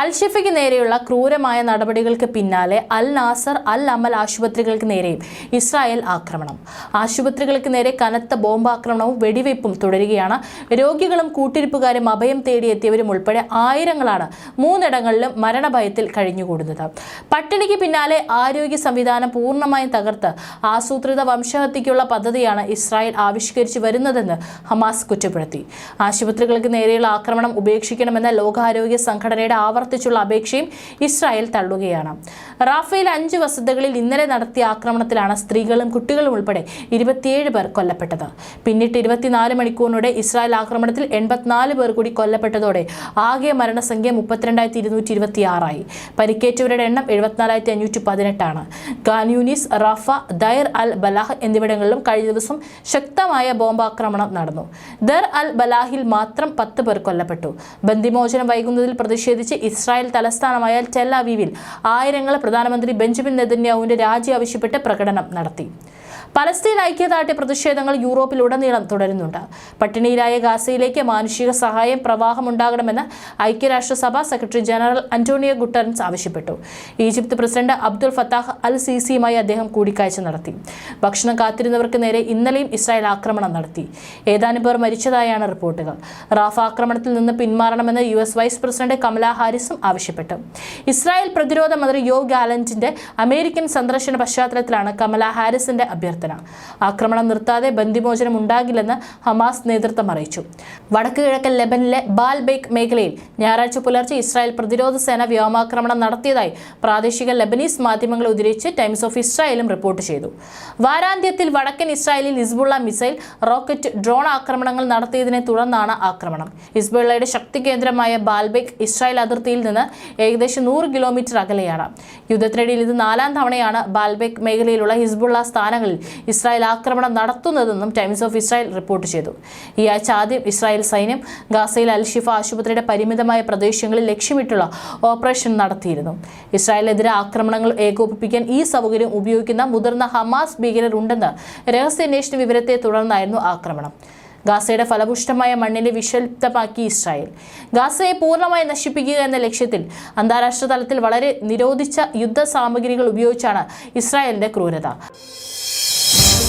അൽഷിഫയ്ക്ക് നേരെയുള്ള ക്രൂരമായ നടപടികൾക്ക് പിന്നാലെ അൽ നാസർ അൽ അമൽ ആശുപത്രികൾക്ക് നേരെയും ഇസ്രായേൽ ആക്രമണം. ആശുപത്രികൾക്ക് നേരെ കനത്ത ബോംബാക്രമണവും വെടിവയ്പും തുടരുകയാണ്. രോഗികളും കൂട്ടിരിപ്പുകാരും അഭയം തേടിയെത്തിയവരും ഉൾപ്പെടെ ആയിരങ്ങളാണ് മൂന്നിടങ്ങളിലും മരണഭയത്തിൽ കഴിഞ്ഞുകൂടുന്നത്. പട്ടിണിക്ക് പിന്നാലെ ആരോഗ്യ സംവിധാനം പൂർണമായും തകർത്ത് ആസൂത്രിത വംശഹത്യയ്ക്കുള്ള പദ്ധതിയാണ് ഇസ്രായേൽ ആവിഷ്കരിച്ചു വരുന്നതെന്ന് ഹമാസ് കുറ്റപ്പെടുത്തി. ആശുപത്രികൾക്ക് നേരെയുള്ള ആക്രമണം ഉപേക്ഷിക്കണമെന്ന ലോകാരോഗ്യ സംഘടനയുടെ ആവർത്തിച്ചുള്ള അപേക്ഷയും ഇസ്രായേൽ തള്ളുകയാണ്. റാഫേൽ അഞ്ച് വസതികളിൽ ഇന്നലെ നടത്തിയ ആക്രമണത്തിലാണ് സ്ത്രീകളും കുട്ടികളും ഉൾപ്പെടെ ഇരുപത്തിയേഴ് പേർ കൊല്ലപ്പെട്ടത്. പിന്നിട്ട് ഇരുപത്തിനാല് മണിക്കൂറിനോടെ ഇസ്രായേൽ ആക്രമണത്തിൽ എൺപത്തിനാല് പേർ കൂടി കൊല്ലപ്പെട്ടതോടെ ആകെ മരണസംഖ്യ മുപ്പത്തിരണ്ടായിരത്തി ഇരുന്നൂറ്റി ഇരുപത്തി ആറായി പരിക്കേറ്റവരുടെ എണ്ണം എഴുപത്തിനാലായിരത്തി അഞ്ഞൂറ്റി പതിനെട്ടാണ് ഗാൻയൂനിസ് റഫ ദൈർ അൽ ബലാഹ് എന്നിവിടങ്ങളിലും കഴിഞ്ഞ ദിവസം ശക്തമായ ബോംബാക്രമണം നടന്നു. ദർ അൽ ബലാഹിൽ മാത്രം പത്ത് പേർ കൊല്ലപ്പെട്ടു. ബന്ദിമോചനം വൈകുന്നതിൽ പ്രതിഷേധിച്ച് ഇസ്രായേൽ തലസ്ഥാനമായ ടെൽ ആയിരങ്ങൾ പ്രധാനമന്ത്രി ബെഞ്ചമിൻ നെതന്യാഹുവിന്റെ രാജി ആവശ്യപ്പെട്ട് പ്രകടനം നടത്തി. പലസ്തീൻ ഐക്യദാർഢ്യ പ്രതിഷേധങ്ങൾ യൂറോപ്പിലുടനീളം തുടരുന്നുണ്ട്. പട്ടിണിയിലായ ഗാസയിലേക്ക് മാനുഷിക സഹായം പ്രവാഹമുണ്ടാകണമെന്ന് ഐക്യരാഷ്ട്രസഭ സെക്രട്ടറി ജനറൽ അന്റോണിയോ ഗുട്ടറൻസ് ആവശ്യപ്പെട്ടു. Egypt president Abdul Fattah al സിസിയുമായി അദ്ദേഹം കൂടിക്കാഴ്ച നടത്തി. ഭക്ഷണം കാത്തിരുന്നവർക്ക് നേരെ ഇന്നലെയും ഇസ്രായേൽ ആക്രമണം നടത്തി. ഏതാനും പേർ മരിച്ചതായാണ് റിപ്പോർട്ടുകൾ. റാഫ ആക്രമണത്തിൽ നിന്ന് പിന്മാറണമെന്ന് U S vice president Kamala ഹാരിസും ആവശ്യപ്പെട്ടു. ഇസ്രായേൽ പ്രതിരോധ മന്ത്രി യോ ഗാലന്റിന്റെ അമേരിക്കൻ സന്ദർശന പശ്ചാത്തലത്തിലാണ് കമല ഹാരിസിന്റെ അഭ്യർത്ഥന ആക്രമണം നിർത്താതെ ബന്ദിമോചനം ഉണ്ടാകില്ലെന്ന് ഹമാസ് നേതൃത്വം അറിയിച്ചു. വടക്ക് കിഴക്കൻ ലെബനിലെ ബാൽബേക്ക് മേഖലയിൽ ഞായറാഴ്ച പുലർച്ചെ ഇസ്രായേൽ പ്രതിരോധ സേന വ്യോമാക്രമണം നടത്തിയതായി പ്രാദേശിക ലെബനീസ് മാധ്യമങ്ങളെ ഉദ്ധരിച്ച് ടൈംസ് ഓഫ് ഇസ്രായേലും റിപ്പോർട്ട് ചെയ്തു. വാരാന്ത്യത്തിൽ വടക്കൻ ഇസ്രായേലിൽ ഹിസ്ബുള്ള മിസൈൽ റോക്കറ്റ് ഡ്രോൺ ആക്രമണങ്ങൾ നടത്തിയതിനെ തുടർന്നാണ് ആക്രമണം. ഹിസ്ബുള്ളയുടെ ശക്തി കേന്ദ്രമായ ബാൽബേക്ക് ഇസ്രായേൽ അതിർത്തിയിൽ നിന്ന് ഏകദേശം നൂറ് കിലോമീറ്റർ അകലെയാണ്. യുദ്ധത്തിനിടയിൽ ഇത് നാലാം തവണയാണ് ബാൽബെക് മേഖലയിലുള്ള ഹിസ്ബുള്ള സ്ഥാനങ്ങളിൽ ഇസ്രായേൽ ആക്രമണം നടത്തുന്നതെന്നും ടൈംസ് ഓഫ് ഇസ്രായേൽ റിപ്പോർട്ട് ചെയ്തു. ഈ ആഴ്ച ആദ്യം ഇസ്രായേൽ സൈന്യം ഗാസയിൽ അൽഷിഫ ആശുപത്രിയുടെ പരിമിതമായ പ്രദേശങ്ങളിൽ ലക്ഷ്യമിട്ടുള്ള ഓപ്പറേഷൻ നടത്തിയിരുന്നു. ഇസ്രായേലിനെതിരെ ആക്രമണങ്ങൾ ഏകോപിപ്പിക്കാൻ ഈ സൗകര്യം ഉപയോഗിക്കുന്ന മുതിർന്ന ഹമാസ് ഭീകരരുണ്ടെന്ന് രഹസ്യാന്വേഷണ വിവരത്തെ തുടർന്നായിരുന്നു ആക്രമണം. ഗാസയുടെ ഫലപുഷ്ടമായ മണ്ണിനെ വിഷലിപ്തമാക്കി ഇസ്രായേൽ. ഗാസയെ പൂർണമായി നശിപ്പിക്കുക എന്ന ലക്ഷ്യത്തിൽ അന്താരാഷ്ട്ര തലത്തിൽ വളരെ നിരോധിച്ച യുദ്ധ സാമഗ്രികൾ ഉപയോഗിച്ചാണ് ഇസ്രായേലിന്റെ ക്രൂരത.